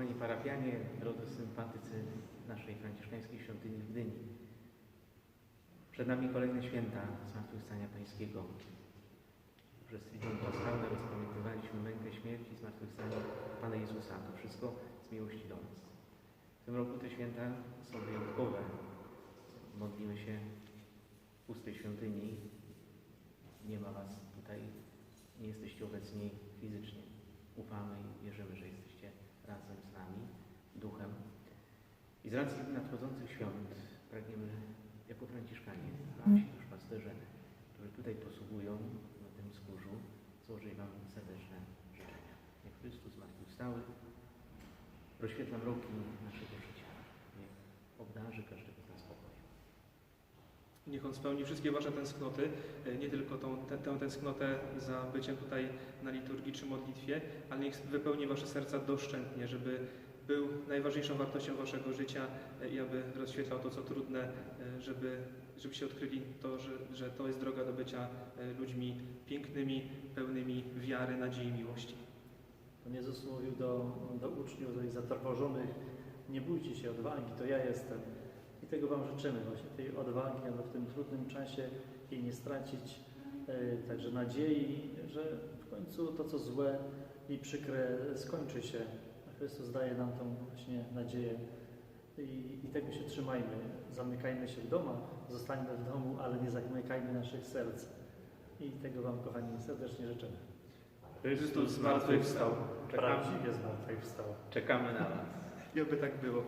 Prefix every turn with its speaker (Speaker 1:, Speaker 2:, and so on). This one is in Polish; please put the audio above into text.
Speaker 1: Kochani parafianie, drodzy sympatycy naszej franciszkańskiej świątyni w Gdyni. Przed nami kolejne święta Zmartwychwstania Pańskiego. Przez Triduum Paschalne rozpamiętywaliśmy mękę śmierci i zmartwychwstanie Pana Jezusa. To wszystko z miłości do nas. W tym roku te święta są wyjątkowe. Modlimy się w pustej świątyni. Nie ma Was tutaj, nie jesteście obecni fizycznie. Ufamy i wierzymy, że jesteście razem z nami, duchem. I z racji nadchodzących świąt pragniemy, jako Franciszkanie, wasi duszpasterze, którzy tutaj posługują na tym wzgórzu, złożyć Wam serdeczne życzenia. Niech Chrystus zmartwychwstały rozświetla mroki naszego życia. Niech obdarzy każdego z nas spokojem.
Speaker 2: Niech On spełni wszystkie Wasze tęsknoty, e, nie tylko tą, tę, tę tęsknotę za byciem tutaj na liturgii czy modlitwie, ale niech wypełni Wasze serca doszczętnie, żeby był najważniejszą wartością Waszego życia i aby rozświetlał to, co trudne, e, żeby, żebyście odkryli to, że, że to jest droga do bycia e, ludźmi pięknymi, pełnymi wiary, nadziei, miłości.
Speaker 3: Pan Jezus mówił do, do uczniów, do ich zatrwożonych, nie bójcie się odwagi, to ja jestem. I tego Wam życzymy, właśnie tej odwagi, aby w tym trudnym czasie jej nie stracić, e, także nadziei, że w końcu to, co złe i przykre, skończy się. Chrystus daje nam tą właśnie nadzieję i, i tego się trzymajmy. Zamykajmy się w domach, zostańmy w domu, ale nie zamykajmy naszych serc. I tego Wam, kochani, serdecznie życzymy.
Speaker 2: Chrystus zmartwychwstał.
Speaker 1: Czekamy,
Speaker 3: Prawdziwie zmartwychwstał.
Speaker 1: czekamy na Was.
Speaker 2: I oby tak było.